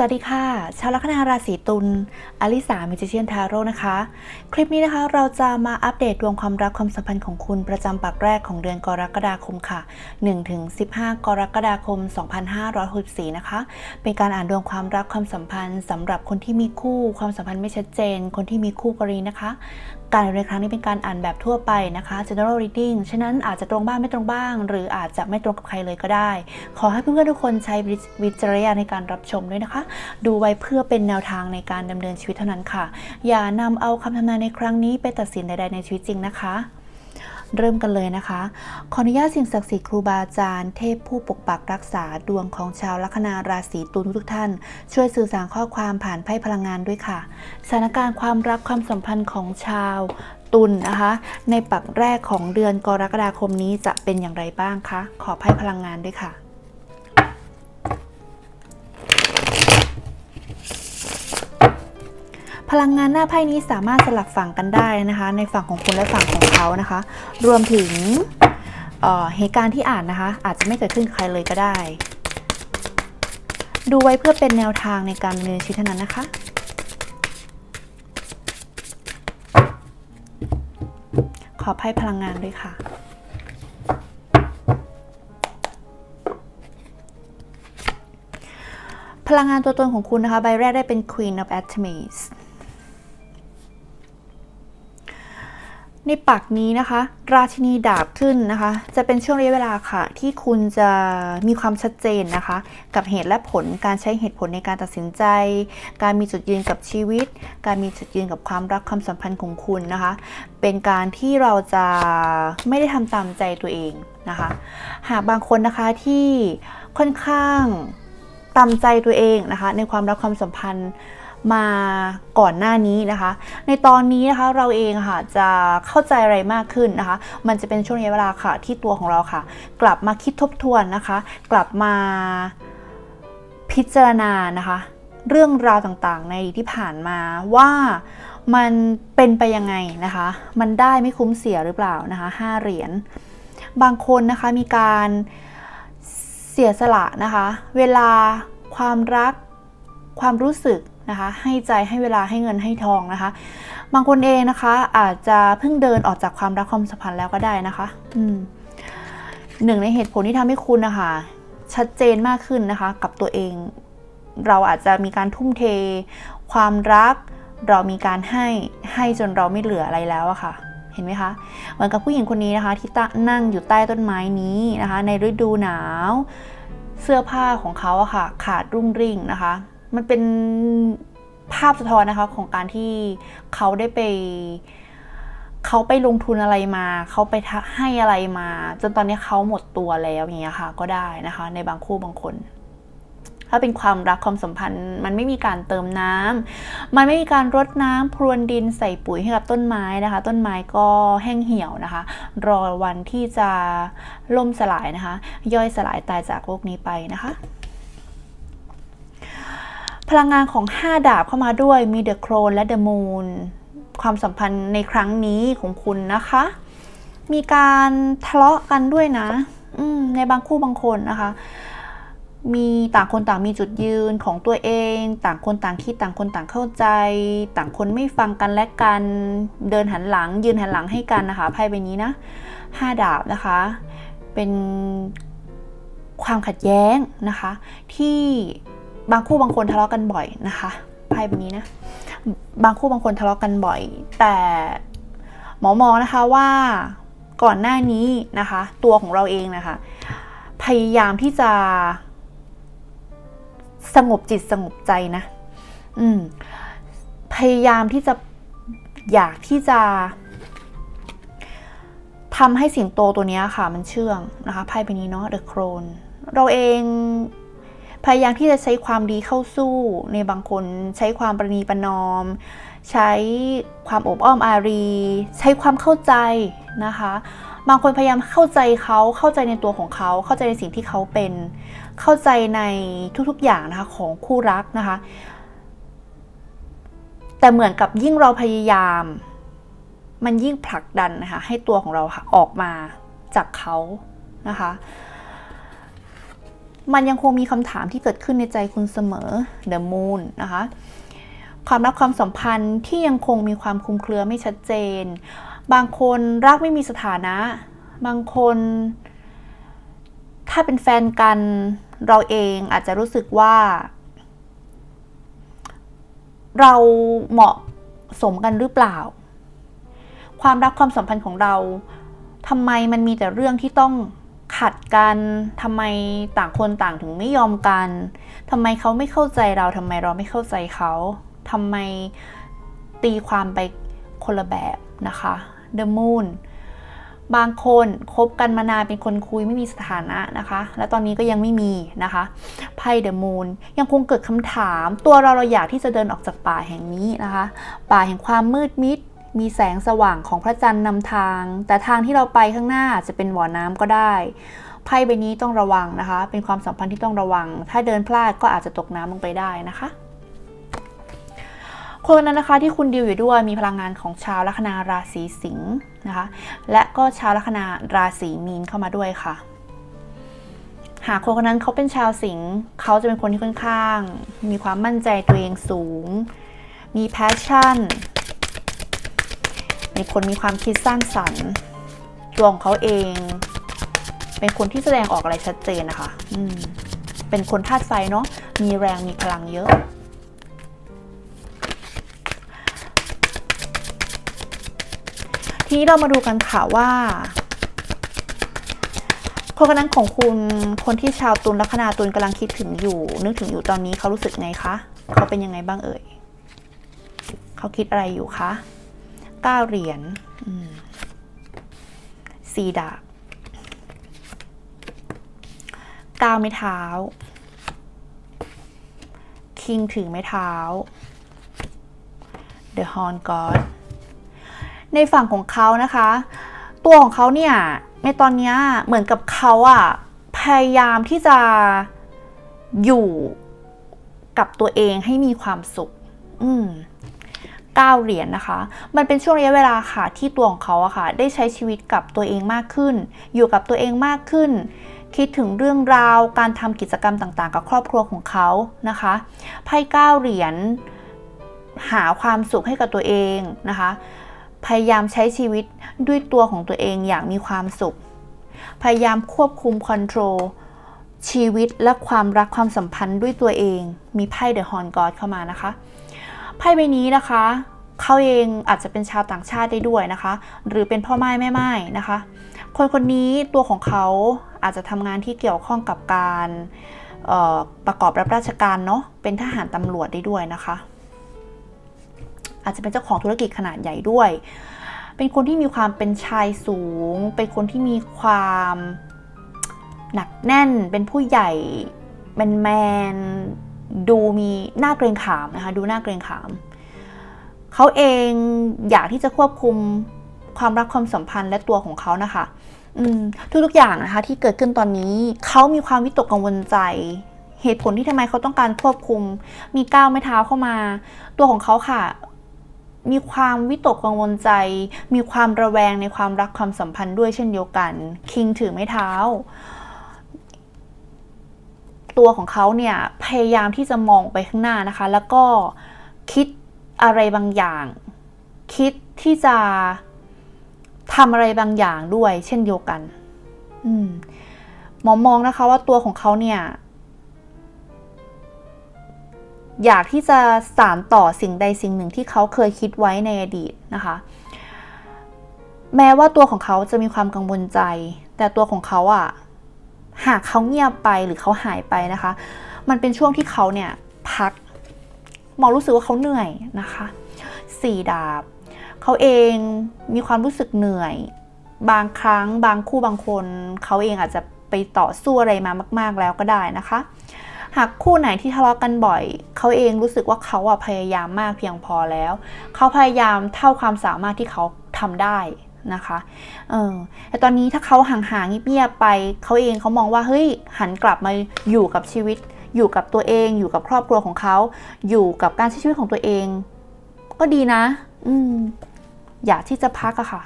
สวัสดีค่ะ ชาวลัคนาราศีตุลอลิสามิจิเชียนทาโร่นะคะ คลิปนี้นะคะเราจะมาอัปเดตดวงความรักความสัมพันธ์ของคุณประจำปักแรกของเดือนกรกฎาคมค่ะ 1-15 กรกฎาคม 2564 นะคะ เป็นการอ่านดวงความรักความสัมพันธ์สำหรับคนที่มีคู่ ความสัมพันธ์ไม่ชัดเจน คนที่มีคู่กรณีนะคะ การอ่านในครั้งนี้เป็นการอ่านแบบทั่วไปนะคะ general reading ฉะนั้นอาจจะตรงบ้างไม่ตรงบ้าง หรืออาจจะไม่ตรงกับใครเลยก็ได้ ขอให้เพื่อนๆทุกคนใช้วิจารณญาณในการรับชมด้วยนะคะ ดูไว้เพื่อเป็นแนวทางในการดำเนินชีวิตเท่านั้นค่ะ อย่านำเอาคำทำนายในครั้งนี้ไปตัดสินใดๆในชีวิตจริงนะคะ เริ่มกันเลยนะคะ ขออนุญาตสิ่งศักดิ์สิทธิ์ครูบาอาจารย์เทพผู้ปกปักรักษาดวงของชาวลัคนาราศีตุลทุกท่าน ช่วยสื่อสารข้อความผ่านไพ่พลังงานด้วยค่ะสถานการณ์ความรักความสัมพันธ์ของชาวตุลนะคะ ในปักแรกของเดือนกรกฎาคมนี้จะเป็นอย่างไรบ้างคะขอไพ่พลังงานด้วยค่ะพลังงานหน้าไพ่นี้สามารถสลับฝั่งกันได้นะคะ ในฝั่งของคุณและฝั่งของ เขานะคะ รวมถึงเหตุการณ์ที่อ่านนะคะ อาจจะไม่เกิดขึ้นใครเลยก็ได้ ดูไว้เพื่อเป็นแนวทางในการดำเนินชีวิตเท่านั้นนะคะขอไพ่พลังงานด้วยค่ะ พลังงานตัวตนของคุณนะคะ ใบแรกได้เป็น Queen of Atoms ในปักนี้นะคะ ราชินีดาบขึ้นนะคะ จะเป็นช่วงระยะเวลาค่ะ ที่คุณจะมีความชัดเจนนะคะ กับเหตุและผลการใช้เหตุผลในการตัดสินใจ การมีจุดยืนกับชีวิต การมีจุดยืนกับความรักความสัมพันธ์ของคุณนะคะ เป็นการที่เราจะไม่ได้ทำตามใจตัวเองนะคะ หากบางคนนะคะที่ค่อนข้างตามใจตัวเองนะคะ ในความรักความสัมพันธ์ มาก่อนหน้านี้นะคะ ในตอนนี้นะคะเราเองค่ะจะเข้าใจอะไรมากขึ้นนะคะ มันจะเป็นช่วงระยะเวลาค่ะที่ตัวของเราค่ะ กลับมาคิดทบทวนนะคะ กลับมาพิจารณานะคะ เรื่องราวต่างๆ ในที่ผ่านมาว่ามันเป็นไปยังไงนะคะ มันได้ไม่คุ้มเสียหรือเปล่านะคะห้าเหรียญบางคนนะคะมีการเสียสละนะคะ เวลาความรักความรู้สึก นะคะ ให้ใจให้เวลาให้เงินให้ทองนะคะ บางคนเองนะคะ อาจจะเพิ่งเดินออกจากความรักความสัมพันธ์แล้วก็ได้นะคะ อืมหนึ่งในเหตุผลที่ทำให้คุณนะคะ ชัดเจนมากขึ้นนะคะ กับตัวเอง เราอาจจะมีการทุ่มเท ความรัก เรามีการให้ให้จนเราไม่เหลืออะไรแล้วอะค่ะเห็นไหมคะเหมือนกับผู้หญิงคนนี้นะคะที่นั่งอยู่ใต้ต้นไม้นี้นะคะ ในฤดูหนาว เสื้อผ้าของเขาอะค่ะ ขาดรุ่งริ่งนะคะ มันเป็นภาพสะท้อนนะคะของการที่เขาได้ไป เขาไปลงทุนอะไรมา เขาไปให้อะไรมา จนตอนนี้เขาหมดตัวแล้วอย่างเงี้ยค่ะ ก็ได้นะคะ ในบางคู่บางคน ถ้าเป็นความรักความสัมพันธ์ มันไม่มีการเติมน้ำมันไม่มีการรดน้ำพรวนดินใส่ปุ๋ยให้กับต้นไม้นะคะ ต้นไม้ก็แห้งเหี่ยวนะคะ รอวันที่จะล่มสลายนะคะ ย่อยสลายตายจากโลกนี้ไปนะคะ พลังงานของ 5 ดาบเข้ามาด้วยมี The Crown และ The Moon ความสัมพันธ์ในครั้งนี้ของคุณนะคะ มีการทะเลาะกันด้วยนะในบางคู่บางคนนะคะ มีต่างคนต่างมีจุดยืนของตัวเอง ต่างคนต่างคิดต่างคนต่างเข้าใจ ต่างคนไม่ฟังกันและกันเดินหันหลัง ยืนหันหลังให้กันนะคะไพ่ใบนี้นะห้าดาบนะคะ เป็นความขัดแย้งนะคะ ที่ บางคู่บางคนทะเลาะกันบ่อยนะคะไพ่แบบนี้นะ บางคู่บางคนทะเลาะกันบ่อย แต่หมอมองนะคะว่าก่อนหน้านี้นะคะ ตัวของเราเองนะคะ พยายามที่จะสงบจิตสงบใจนะ อืม พยายามที่จะอยากที่จะทำให้สิงโตตัวนี้ค่ะ มันเชื่องนะคะไพ่ใบนี้เนาะ The Crown เราเอง พยายามที่จะใช้ความดีเข้าสู้ในบางคนใช้ความประนีประนอม ใช้ความอบอ้อมอารี ใช้ความเข้าใจนะคะ บางคนพยายามเข้าใจเขาเข้าใจในตัวของเขา เข้าใจในสิ่งที่เขาเป็น เข้าใจในทุกๆอย่างนะคะของคู่รักนะคะ แต่เหมือนกับยิ่งเราพยายาม มันยิ่งผลักดันนะคะให้ตัวของเราออกมาจากเขานะคะ มันยังคงมีคำถามที่เกิดขึ้นในใจคุณเสมอ The Moon นะคะ ความรักความสัมพันธ์ที่ยังคงมีความคลุมเครือไม่ชัดเจน บางคนรักไม่มีสถานะ บางคน ถ้าเป็นแฟนกันเราเองอาจจะรู้สึกว่า เราเหมาะสมกันหรือเปล่า ความรักความสัมพันธ์ของเราทำไมมันมีแต่เรื่องที่ต้อง ขัดกันทำไมต่างคนต่างถึงไม่ยอมกันทำไมเขาไม่เข้าใจเราทำไมเราไม่เข้าใจเขาทำไมตีความไปคนละแบบนะคะ The Moon บางคนคบกันมานานเป็นคนคุยไม่มีสถานะนะคะ และตอนนี้ก็ยังไม่มีนะคะไพ่เดอะมูนยังคงเกิดคำถาม ตัวเราเราอยากที่จะเดินออกจากป่าแห่งนี้นะคะ ป่าแห่งความมืดมิด มีแสงสว่างของพระจันทร์นำทาง แต่ทางที่เราไปข้างหน้าจะเป็นบ่อน้ำก็ได้ไพ่ใบนี้ต้องระวังนะคะ เป็นความสัมพันธ์ที่ต้องระวัง ถ้าเดินพลาดก็อาจจะตกน้ำลงไปได้นะคะ คนนั้นนะคะที่คุณดิวอยู่ด้วยมีพลังงานของชาวลัคนาราศีสิงห์นะคะ และก็ชาวลัคนาราศีมีนเข้ามาด้วยค่ะ หากคนคนนั้นเขาเป็นชาวสิงห์เขาจะเป็นคนที่ค่อนข้าง มีความมั่นใจตัวเองสูง มีแพชชั่น เป็นคนมีความคิดสร้างสรรค์ตัวของเขาเอง เป็นคนที่แสดงออกอะไรชัดเจนนะคะ อืม เป็นคนธาตุไฟเนาะ มีแรงมีพลังเยอะ ทีนี้เรามาดูกันค่ะว่าคนคนนั้นของคุณคนที่ชาวตุลลัคนาตุลกำลังคิดถึงอยู่ นึกถึงอยู่ตอนนี้เขารู้สึกไงคะเขาเป็นยังไงบ้างเอ่ยเขาคิดอะไรอยู่คะ ก้าเหรียญสี่ดาบก้าไม้เท้า คิงถือไม้เท้า The Horn God ในฝั่งของเขานะคะ ตัวของเขาเนี่ย ในตอนนี้เหมือนกับเขาอะพยายามที่จะอยู่กับตัวเองให้มีความสุข อืม เก้าเหรียญนะคะ มันเป็นช่วงระยะเวลาค่ะที่ตัวของเขาอะค่ะ ได้ใช้ชีวิตกับตัวเองมากขึ้น อยู่กับตัวเองมากขึ้น คิดถึงเรื่องราว การทำกิจกรรมต่างๆ กับครอบครัวของเขานะคะ ไพ่เก้าเหรียญหาความสุขให้กับตัวเองนะคะ พยายามใช้ชีวิตด้วยตัวของตัวเองอย่างมีความสุข พยายามควบคุมคอนโทรลชีวิตและความรักความสัมพันธ์ด้วยตัวเอง มีไพ่เดอะฮอนกอดเข้ามานะคะ ไพ่ใบนี้นะคะเขาเองอาจจะเป็นชาวต่างชาติได้ด้วยนะคะ หรือเป็นพ่อไม้แม่ไม้นะคะ คนคนนี้ตัวของเขาอาจจะทำงานที่เกี่ยวข้องกับการประกอบรับราชการเนาะเป็นทหารตำรวจได้ด้วยนะคะ อาจจะเป็นเจ้าของธุรกิจขนาดใหญ่ด้วย เป็นคนที่มีความเป็นชายสูง เป็นคนที่มีความหนักแน่น เป็นผู้ใหญ่แมนแมน ดูมีหน้าเกรงขามนะคะดูหน้าเกรงขาม เขาเองอยากที่จะควบคุมความรักความสัมพันธ์และตัวของเขานะคะทุกๆอย่างนะคะที่เกิดขึ้นตอนนี้เขามีความวิตกกังวลใจ เหตุผลที่ทำไมเขาต้องการควบคุม มีก้าวไม่เท้าเข้ามา ตัวของเขาค่ะ มีความวิตกกังวลใจ มีความระแวงในความรักความสัมพันธ์ด้วยเช่นเดียวกัน คิงถือไม้เท้า ตัวของเขาเนี่ยพยายามที่จะมองไปข้างหน้านะคะ แล้วก็คิดอะไรบางอย่าง คิดที่จะทำอะไรบางอย่างด้วย เช่นเดียวกันอมหมอมองนะคะว่าตัวของเขาเนี่ย อยากที่จะสานต่อสิ่งใดสิ่งหนึ่งที่เขาเคยคิดไว้ในอดีตนะคะ แม้ว่าตัวของเขาจะมีความกังวลใจ แต่ตัวของเขาอะ หากเขาเงียบไปหรือเขาหายไปนะคะ มันเป็นช่วงที่เขาเนี่ยพักหมอรู้สึกว่าเขาเหนื่อยนะคะสี่ดาบ เขาเองมีความรู้สึกเหนื่อย บางครั้งบางคู่บางคน เขาเองอาจจะไปต่อสู้อะไรมามาก ๆแล้วก็ได้นะคะ หากคู่ไหนที่ทะเลาะกันบ่อย เขาเองรู้สึกว่าเขาอะพยายามมากเพียงพอแล้ว เขาพยายามเท่าความสามารถที่เขาทำได้ นะคะเออแต่ตอนนี้ถ้าเขาห่างๆเงียบๆไปเขาเองเขามองว่าเฮ้ยหันกลับมาอยู่กับชีวิต อยู่กับตัวเอง อยู่กับครอบครัวของเขา อยู่กับการใช้ชีวิตของตัวเอง ก็ดีนะ อืมอยากที่จะพักอะค่ะ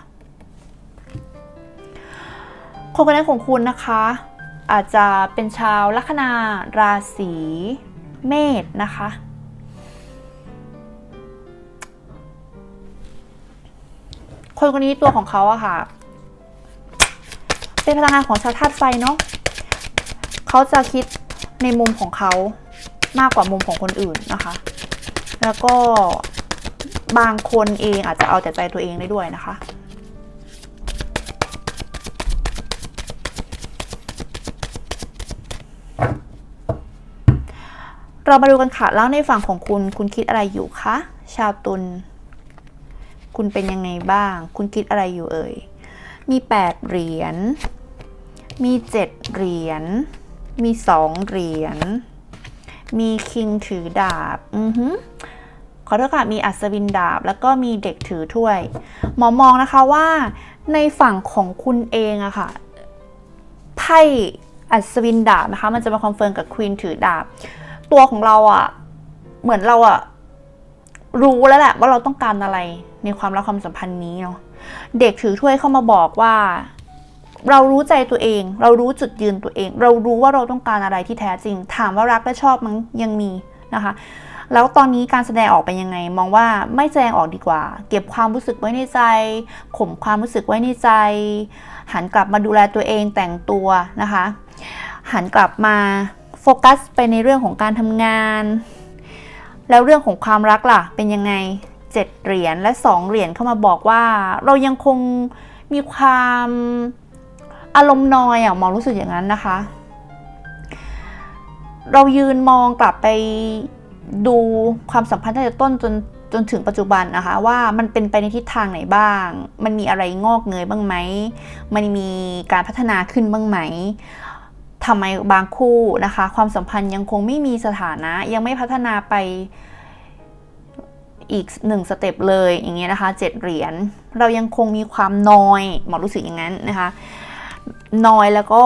คนคนนั้นของคุณนะคะ อาจจะเป็นชาวลัคนาราศีเมษนะคะ คนคนนี้ตัวของเขาอะค่ะ เป็นพลังงานของชาวธาตุไฟเนาะเขาจะคิดในมุมของเขามากกว่ามุมของคนอื่นนะคะ แล้วก็บางคนเองอาจจะเอาแต่ใจตัวเองได้ด้วยนะคะเรามาดูกันค่ะ แล้วในฝั่งของคุณคุณคิดอะไรอยู่คะ ชาวตุล คุณเป็นยังไงบ้าง คุณคิดอะไรอยู่เอ่ย มี 8 เหรียญ มี 7 เหรียญ มี 2 เหรียญ มีคิงถือดาบ อือฮึขอโทษค่ะ มีอัศวินดาบ แล้วก็มีเด็กถือถ้วย หมอมองนะคะว่าในฝั่งของคุณเองอะค่ะ ไพ่อัศวินดาบนะคะ มันจะมาคอนเฟิร์มกับควีนถือดาบ ตัวของเราอะเหมือนเราอะรู้แล้วแหละว่าเราต้องการอะไร ในความรักความสัมพันธ์นี้เนาะเด็กถือถ้วยเข้ามาบอกว่า เรารู้ใจตัวเอง เรารู้จุดยืนตัวเอง เรารู้ว่าเราต้องการอะไรที่แท้จริง ถามว่ารักและชอบมั้งยังมีนะคะ แล้วตอนนี้การแสดงออกเป็นยังไง มองว่าไม่แสดงออกดีกว่า เก็บความรู้สึกไว้ในใจ ข่มความรู้สึกไว้ในใจ หันกลับมาดูแลตัวเองแต่งตัวนะคะ หันกลับมาโฟกัสไปในเรื่องของการทำงาน แล้วเรื่องของความรักล่ะเป็นยังไง 7 เหรียญและ 2 เหรียญเข้ามาบอกว่า เรายังคงมีความอารมณ์นอยอะมองรู้สึกอย่างนั้นนะคะ เรายืนมองกลับไปดูความสัมพันธ์ตั้งแต่ต้นจนจนถึงปัจจุบันนะคะ ว่ามันเป็นไปในทิศทางไหนบ้าง มันมีอะไรงอกเงยบ้างไหม มันมีการพัฒนาขึ้นบ้างไหมทำไมบางคู่นะคะ ความสัมพันธ์ยังคงไม่มีสถานะยังไม่พัฒนาไป อีกหนึ่งสเต็ปเลยอย่างเงี้ยนะคะเจ็ดเหรียญเรายังคงมีความนอยหมอรู้สึกอย่างนั้นนะคะนอยแล้วก็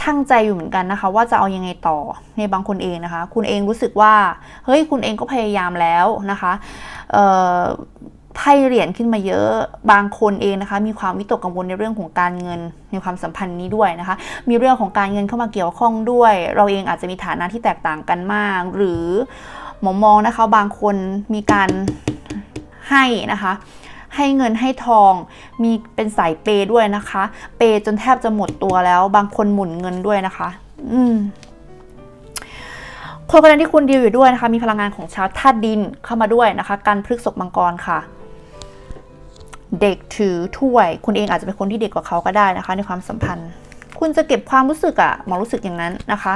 ช่างใจอยู่เหมือนกันนะคะ ว่าจะเอายังไงต่อในบางคนเองนะคะ คุณเองรู้สึกว่าเฮ้ยคุณเองก็พยายามแล้วนะคะเอ่อไพ่เหรียญขึ้นมาเยอะบางคนเองนะคะ มีความวิตกกังวลในเรื่องของการเงินในความสัมพันธ์นี้ด้วยนะคะ มีเรื่องของการเงินเข้ามาเกี่ยวข้องด้วย เราเองอาจจะมีฐานะที่แตกต่างกันมาก หรือ หมอมองนะคะบางคนมีการให้นะคะ ให้เงินให้ทองมีเป็นสายเปย์ด้วยนะคะ เปย์จนแทบจะหมดตัวแล้ว บางคนหมุนเงินด้วยนะคะ อืมคนคนนั้นที่คุณดีลอยู่ด้วยนะคะ มีพลังงานของชาวธาตุดินเข้ามาด้วยนะคะ การพฤกษบมังกรค่ะ เด็กถือถ้วย คุณเองอาจจะเป็นคนที่เด็กกว่าเขาก็ได้นะคะ ในความสัมพันธ์ คุณจะเก็บความรู้สึกอะหมอรู้สึกอย่างนั้นนะคะ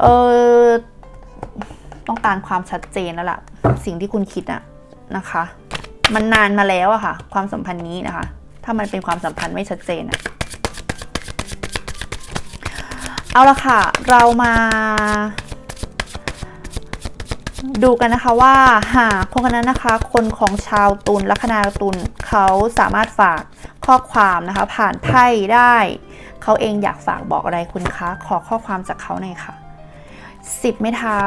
เออ ต้องการความชัดเจนแล้วล่ะ สิ่งที่คุณคิดอะนะคะ มันนานมาแล้วอะค่ะ ความสัมพันธ์นี้นะคะ ถ้ามันเป็นความสัมพันธ์ไม่ชัดเจนอะเอาละค่ะ เรามาดูกันนะคะว่าหากคนคนนั้นนะคะ คนของชาวตุลลัคนาตุลเขาสามารถฝากข้อความนะคะ ผ่านไพ่ได้ เขาเองอยากฝากบอกอะไรคุณคะ ขอข้อความจากเขาหน่อยค่ะสิบไม้เท้า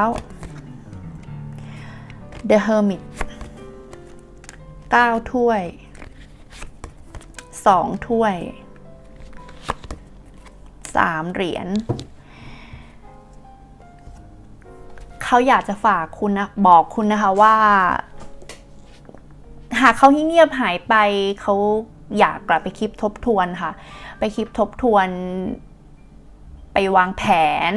The Hermit 9 ถ้วย 2 ถ้วย 3 เหรียญเขาอยากจะฝากคุณนะบอกคุณนะคะว่า หากเขาเงียบหายไปเขาอยากกลับไปคิดทบทวนค่ะ ไปคิดทบทวน ไปวางแผน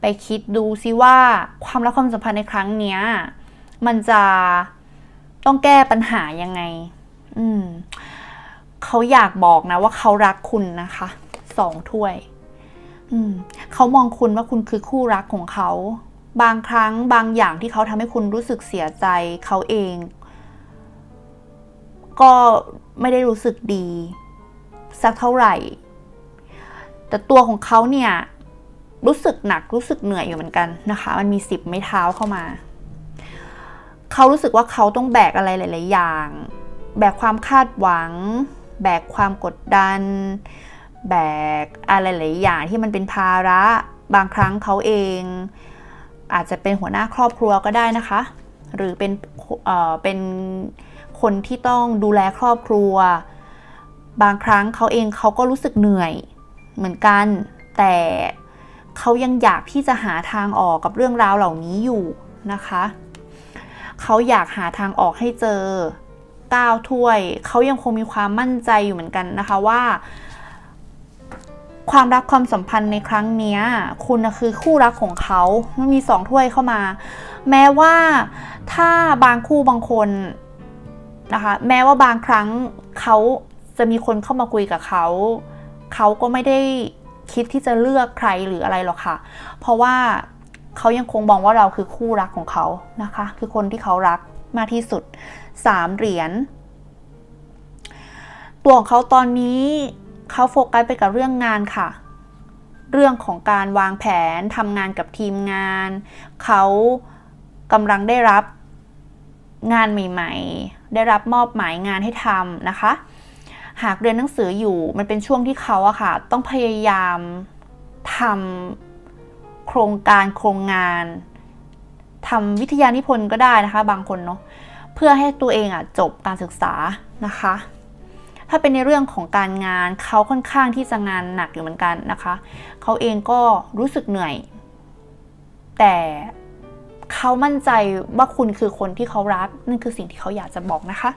ไปคิดดูซิว่าความรักความสัมพันธ์ในครั้งเนี้ย มันจะต้องแก้ปัญหายังไง อืมเขาอยากบอกนะว่าเขารักคุณนะคะสองถ้วย อืมเขามองคุณว่าคุณคือคู่รักของเขา บางครั้งบางอย่างที่เขาทำให้คุณรู้สึกเสียใจเขาเอง ก็ไม่ได้รู้สึกดี สักเท่าไหร่ แต่ตัวของเขาเนี่ย รู้สึกหนักรู้สึกเหนื่อยอยู่เหมือนกันนะคะ มันมีสิบไม้เท้าเข้ามา เขารู้สึกว่าเขาต้องแบกอะไรหลาย ๆ อย่าง แบกความคาดหวัง แบกความกดดัน แบกอะไรหลายอย่างที่มันเป็นภาระ บางครั้งเขาเอง อาจจะเป็นหัวหน้าครอบครัวก็ได้นะคะ หรือเป็นเอ่อเป็นคนที่ต้องดูแลครอบครัว บางครั้งเขาเองเขาก็รู้สึกเหนื่อยเหมือนกัน แต่เขายังอยากที่จะหาทางออกกับเรื่องราวเหล่านี้อยู่นะคะ เขาอยากหาทางออกให้เจอก้าวถ้วย เขายังคงมีความมั่นใจอยู่เหมือนกันนะคะว่า ความรักความสัมพันธ์ในครั้งนี้คุณคือคู่รักของเขามันมีสองถ้วยเข้ามา แม้ว่าถ้าบางคู่บางคนนะคะแม้ว่าบางครั้งเขาจะมีคนเข้ามาคุยกับเขา เขาก็ไม่ได้คิดที่จะเลือกใครหรืออะไรหรอกค่ะ เพราะว่า เขายังคงมองว่าเราคือคู่รักของเขานะคะ คือคนที่เขารักมากที่สุดสามเหรียญตัวของเขาตอนนี้เขาโฟกัสไปกับเรื่องงานค่ะ เรื่องของการวางแผนทำงานกับทีมงาน เขากำลังได้รับงานใหม่ ๆ ได้รับมอบหมายงานให้ทำนะคะ หากเรียนหนังสืออยู่มันเป็นช่วงที่เขาอะค่ะ ต้องพยายามทำ โครงการโครงงานทำวิทยานิพนธ์ก็ได้นะคะ บางคนเนาะเพื่อให้ตัวเองอะจบการศึกษานะคะ ถ้าเป็นในเรื่องของการงานเขาค่อนข้างที่จะงานหนักอยู่เหมือนกันนะคะเขาเองก็รู้สึกเหนื่อย แต่เขามั่นใจว่าคุณคือคนที่เขารักนั่นคือสิ่งที่เขาอยากจะบอกนะคะ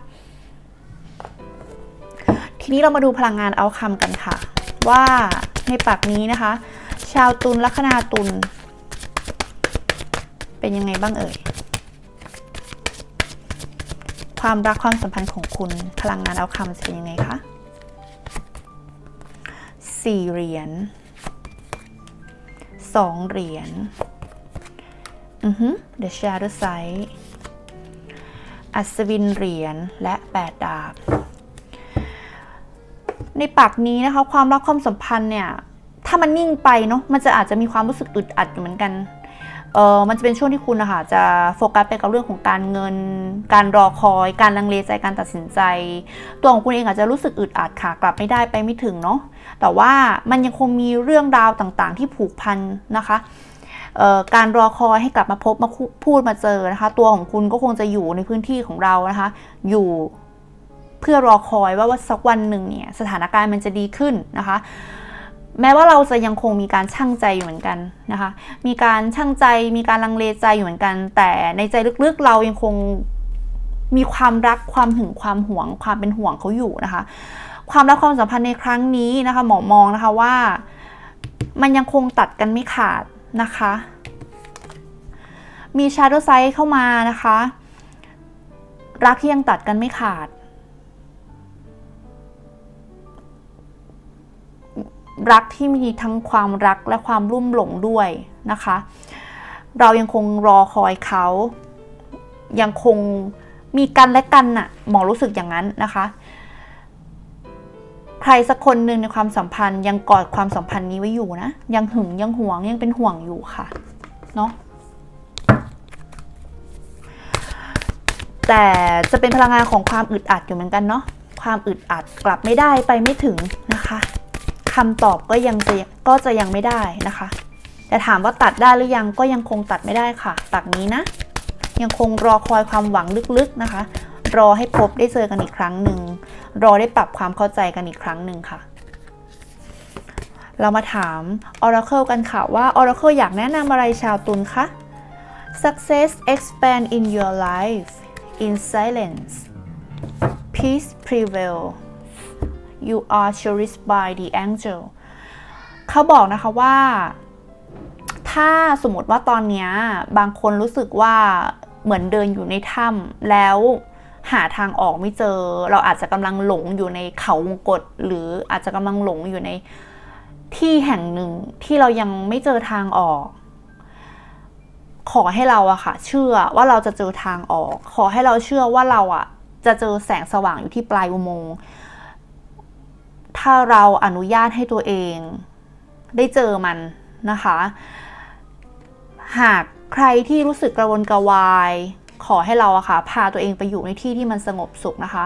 ทีนี้เรามาดูพลังงานเอาคำกันค่ะ ว่าในปากนี้นะคะ ชาวตุลลัคนาตุลเป็นยังไงบ้างเอ่ย ความรักความสัมพันธ์ของคุณพลังงานเอาคำจะเป็นยังไงคะสี่เหรียญสองเหรียญอือฮึ The Shadow Side อัศวินเหรียญและแปดดาบ ในปากนี้นะคะ ความรักความสัมพันธ์เนี่ย ถ้ามันนิ่งไปเนาะมันจะอาจจะมีความรู้สึกอึดอัดอยู่เหมือนกันเออมันจะเป็นช่วงที่คุณนะคะจะโฟกัสไปกับเรื่องของการเงิน การรอคอย การลังเลใจการตัดสินใจ ตัวของคุณเองอาจจะรู้สึกอึดอัดค่ะกลับไม่ได้ไปไม่ถึงเนาะแต่ว่ามันยังคงมีเรื่องราวต่างๆ ที่ผูกพันนะคะเอ่อการรอคอยให้กลับมาพบมาพูดมาเจอนะคะ ตัวของคุณก็คงจะอยู่ในพื้นที่ของเรานะคะ อยู่เพื่อรอคอยว่าว่าสักวันหนึ่งเนี่ยสถานการณ์มันจะดีขึ้นนะคะ แม้ว่าเราจะยังคงมีการช่างใจอยู่เหมือนกันนะคะ มีการช่างใจ มีการลังเลใจอยู่เหมือนกัน แต่ในใจลึกๆเรายังคงมีความรักความหึงความหวง ความเป็นห่วงเขาอยู่นะคะ ความรักความสัมพันธ์ในครั้งนี้นะคะหมอมองนะคะว่า มันยังคงตัดกันไม่ขาดนะคะ มีชาร์โดไซด์เข้ามานะคะ รักที่ยังตัดกันไม่ขาด รักที่มีทั้งความรักและความรุ่มหลงด้วยนะคะ เรายังคงรอคอยเขา ยังคงมีกันและกันน่ะหมอรู้สึกอย่างนั้นนะคะ ใครสักคนหนึ่งในความสัมพันธ์ยังกอดความสัมพันธ์นี้ไว้อยู่นะ ยังหึงยังหวงยังเป็นห่วงอยู่ค่ะเนาะแต่จะเป็นพลังงานของความอึดอัดอยู่เหมือนกันเนาะความอึดอัดกลับไม่ได้ไปไม่ถึงนะคะ คำตอบก็ยังจะก็จะยังไม่ได้นะคะ แต่ถามว่าตัดได้หรือยังก็ยังคงตัดไม่ได้ค่ะ ตัดนี้นะ ยังคงรอคอยความหวังลึกๆนะคะ รอให้พบได้เจอกันอีกครั้งหนึ่งรอได้ปรับความเข้าใจกันอีกครั้งหนึ่งค่ะ เรามาถาม Oracle กันค่ะว่า Oracle อยากแนะนำอะไรชาวตุลคะ Success expand in your life in silence peace prevail you are cherished by the angel เขาบอกนะคะว่า ถ้าสมมติว่าตอนนี้บางคนรู้สึกว่าเหมือนเดินอยู่ในถ้ำแล้วหาทางออกไม่เจอ เราอาจจะกำลังหลงอยู่ในเขาวงกฏหรืออาจจะกำลังหลงอยู่ในที่แห่งหนึ่งที่เรายังไม่เจอทางออก ขอให้เราอะค่ะ เชื่อว่าเราจะเจอทางออก ขอให้เราเชื่อว่าเราอะจะเจอแสงสว่างอยู่ที่ปลายอุโมงค์ ถ้าเราอนุญาตให้ตัวเอง ได้เจอมันนะคะ หากใครที่รู้สึกกระวนกระวาย ขอให้เราอะค่ะพาตัวเองไปอยู่ในที่ที่มันสงบสุขนะคะ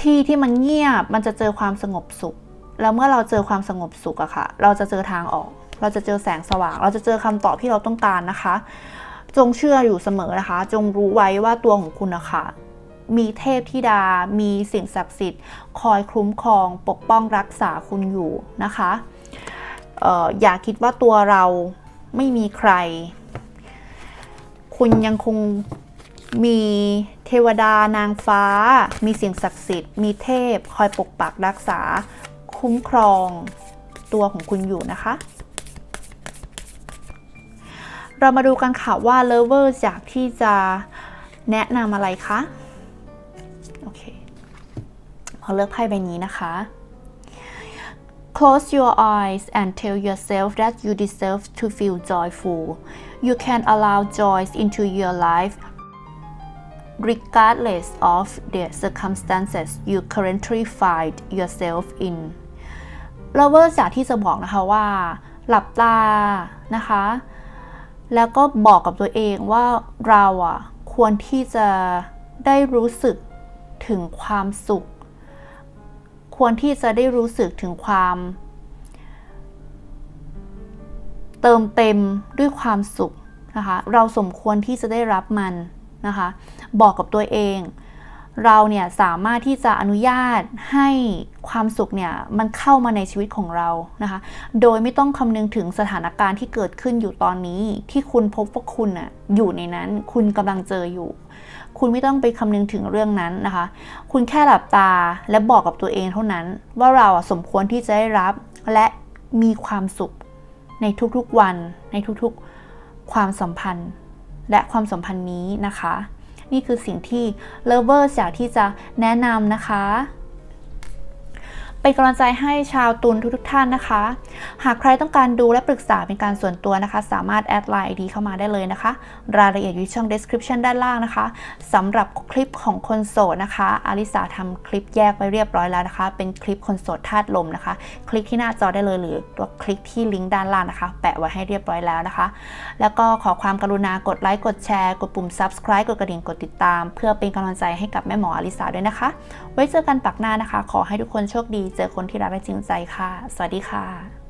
ที่ที่มันเงียบมันจะเจอความสงบสุข แล้วเมื่อเราเจอความสงบสุขอะค่ะ เราจะเจอทางออก เราจะเจอแสงสว่าง เราจะเจอคำตอบที่เราต้องการนะคะ จงเชื่ออยู่เสมอนะคะ จงรู้ไว้ว่าตัวของคุณอะค่ะ มีเทพธิดา มีสิ่งศักดิ์สิทธิ์ คอยคุ้มครอง ปกป้องรักษาคุณอยู่นะคะเอออย่าคิดว่าตัวเราไม่มีใคร คุณยังคงมีเทวดานางฟ้า มีสิ่งศักดิ์สิทธิ์ มีเทพ คอยปกปักรักษา คุ้มครองตัวของคุณอยู่นะคะ เรามาดูกันค่ะว่า Lover อยากที่จะแนะนำอะไรคะ พอเลือกไพ่ใบนี้นะคะ Close your eyes and tell yourself that you deserve to feel joyful. You can allow joy into your life regardless of the circumstances you currently find yourself in. Lover อยากที่จะบอกนะคะว่า หลับตานะคะ แล้วก็บอกกับตัวเองว่าเราอะควรที่จะได้รู้สึกถึงความสุข ควรที่จะได้รู้สึกถึงความ เติมเต็มด้วยความสุขนะคะ เราสมควรที่จะได้รับมันนะคะ บอกกับตัวเอง เราเนี่ยสามารถที่จะอนุญาตให้ความสุขเนี่ยมันเข้ามาในชีวิตของเรานะคะ โดยไม่ต้องคำนึงถึงสถานการณ์ที่เกิดขึ้นอยู่ตอนนี้ ที่คุณพบว่าคุณน่ะอยู่ในนั้น คุณกำลังเจออยู่ คุณไม่ต้องไปคำนึงถึงเรื่องนั้นนะคะ คุณแค่หลับตาและบอกกับตัวเองเท่านั้น ว่าเราอะสมควรที่จะได้รับและมีความสุขในทุกๆวัน ในทุกๆความสัมพันธ์ และความสัมพันธ์นี้นะคะ นี่คือสิ่งที่เลเวอร์อยากที่จะแนะนำนะคะ เป็นกำลังใจให้ชาวตุลทุกๆท่านนะคะ หากใครต้องการดูและปรึกษาเป็นการส่วนตัวนะคะ สามารถแอดไลน์ ID เข้ามาได้เลยนะคะ รายละเอียดอยู่ช่อง description ด้านล่างนะคะสำหรับคลิปของคนโสดนะคะอาริสาทำคลิปแยกไว้เรียบร้อยแล้วนะคะ เป็นคลิปคนโสดธาตุลมนะคะ คลิกที่หน้าจอได้เลยหรือตัวคลิกที่ลิงก์ด้านล่างนะคะ แปะไว้ให้เรียบร้อยแล้วนะคะ แล้วก็ขอความกรุณากดไลค์กดแชร์กดปุ่ม subscribe กดกระดิ่งกดติดตาม เพื่อเป็นกำลังใจให้กับแม่หมออลิสาด้วยนะคะ ไว้เจอกันปักหน้านะคะ ขอให้ทุกคนโชคดีเจอคนที่รักและจริงใจค่ะ สวัสดีค่ะ